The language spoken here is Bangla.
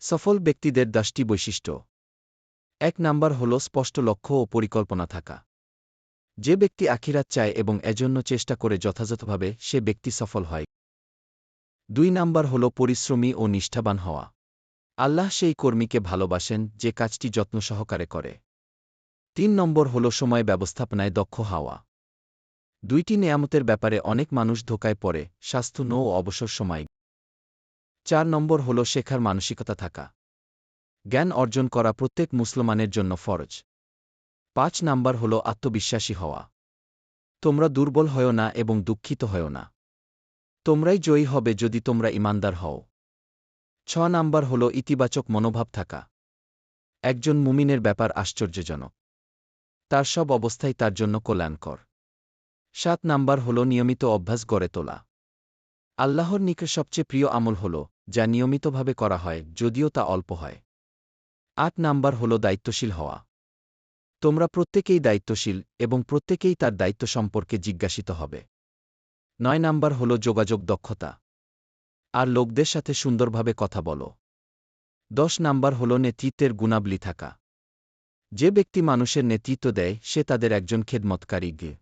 সফল ব্যক্তিদের দশটি বৈশিষ্ট্য। এক নাম্বার হল স্পষ্ট লক্ষ্য ও পরিকল্পনা থাকা। যে ব্যক্তি আখিরাত চায় এবং এজন্য চেষ্টা করে যথাযথভাবে সে ব্যক্তি সফল হয়। দুই নাম্বার হল পরিশ্রমী ও নিষ্ঠাবান হওয়া। আল্লাহ সেই কর্মীকে ভালোবাসেন, যে কাজটি যত্ন সহকারে করে। তিন নম্বর হল সময় ব্যবস্থাপনায় দক্ষ হওয়া। দুইটি নেয়ামতের ব্যাপারে অনেক মানুষ ধোকায় পড়ে, স্বাস্থ্য নৌ অবসর সময়। চার নম্বর হল শেখার মানসিকতা থাকা। জ্ঞান অর্জন করা প্রত্যেক মুসলমানের জন্য ফরজ। পাঁচ নাম্বার হল আত্মবিশ্বাসী হওয়া। তোমরা দুর্বল হও না এবং দুঃখিত হও না। তোমরাই জয়ী হবে যদি তোমরা ইমানদার হও। ছ নাম্বার হল ইতিবাচক মনোভাব থাকা। একজন মুমিনের ব্যাপার আশ্চর্যজনক। তার সব অবস্থাই তার জন্য কল্যাণকর। সাত নাম্বার হল নিয়মিত অভ্যাস গড়ে তোলা। আল্লাহর নিকট সবচেয়ে প্রিয় আমল হল, যা নিয়মিতভাবে করা হয়, যদিও তা অল্প হয়। আট নাম্বার হল দায়িত্বশীল হওয়া। তোমরা প্রত্যেকেই দায়িত্বশীল এবং প্রত্যেকেই তার দায়িত্ব সম্পর্কে জিজ্ঞাসিত হবে। নয় নাম্বার হল যোগাযোগ দক্ষতা। আর লোকদের সাথে সুন্দরভাবে কথা বলো। দশ নাম্বার হল নেতৃত্বের গুণাবলী থাকা। যে ব্যক্তি মানুষের নেতৃত্ব দেয়, সে তাদের একজন খেদমতকারী গে।